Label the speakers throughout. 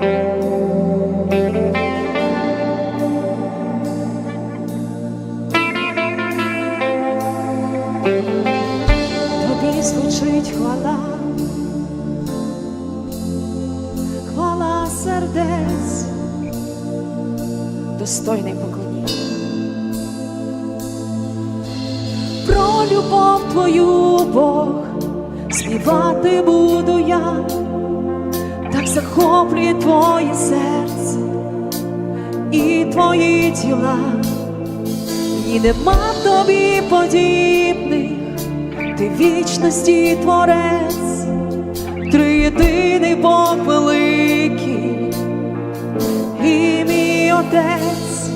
Speaker 1: Тобі звучить хвала, хвала сердець, достойний поклоніння. Про любов твою, Бог, співати буду я, так захоплює твоє серце і твої тіла, і нема тобі подібних, ти вічності творець, триєдиний Бог великий, і мій Отець,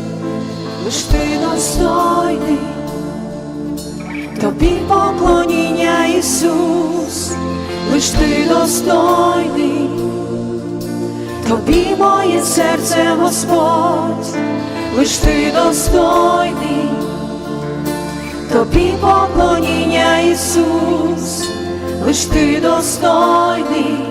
Speaker 1: лиш ти достойний. Тобі поклоніння, Ісус, лиш ти достойний, тобі моє серце, Господь, лиш ти достойний, тобі поклоніння, Ісус, лиш ти достойний,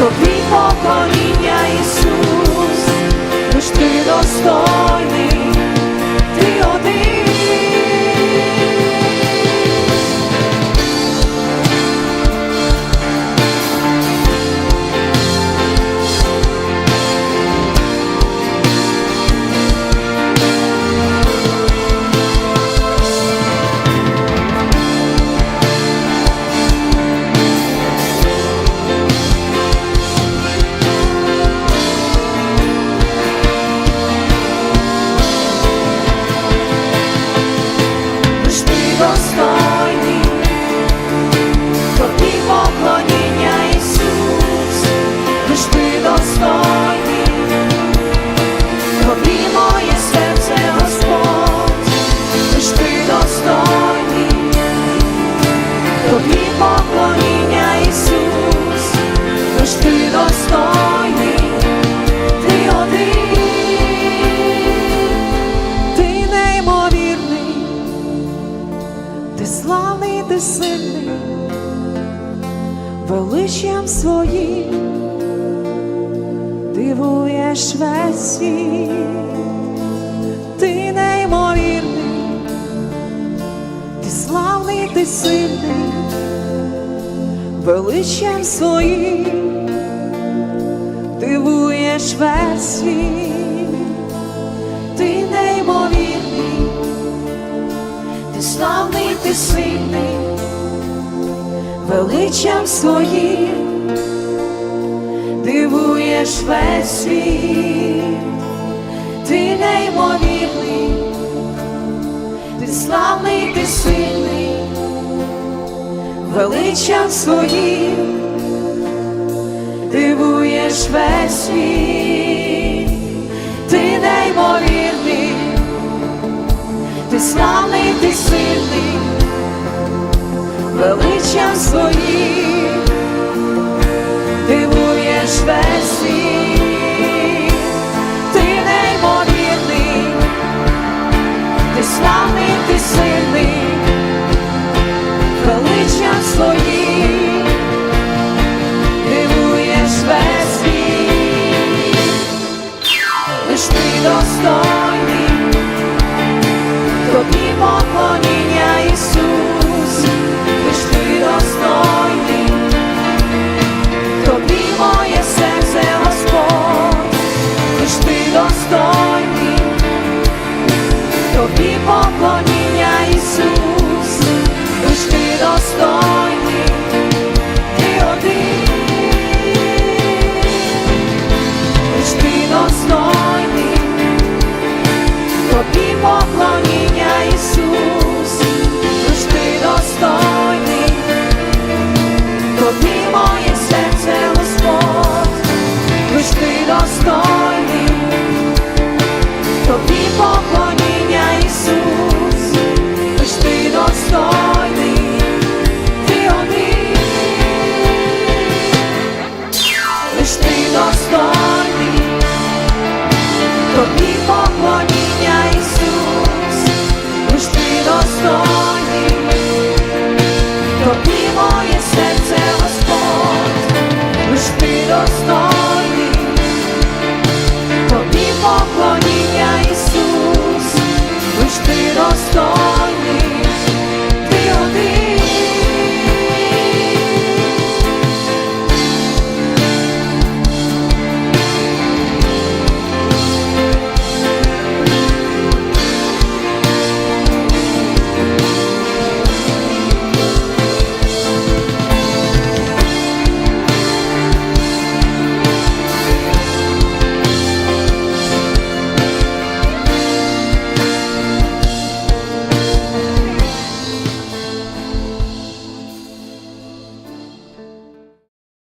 Speaker 1: тобі поклоніння, Ісус, лиш ти достойний, лиш ти достойний, тобі моє серце, Господь, лиш ти достойний, тобі поклоніння, Ісус, лиш ти достойний, ти один, ти неймовірний. Ти славний, ти сильний, величям своїм Береш весь світ, ти неймовірний, ти славний, ти сильний, величем своїм дивуєш весь світ, ти неймовірний, ти славний, ти сильний, величем своїм зміниш весь світ, ти неймовірний, ти славний, ти сильний, величам своїм, дивуєш весь світ, ти неймовірний, ти славний, ти сильний, величам своїм. Тобі поклоніння, Ісус, лиш ти достойний, тобі моє серце Господь, лиш ти достойний.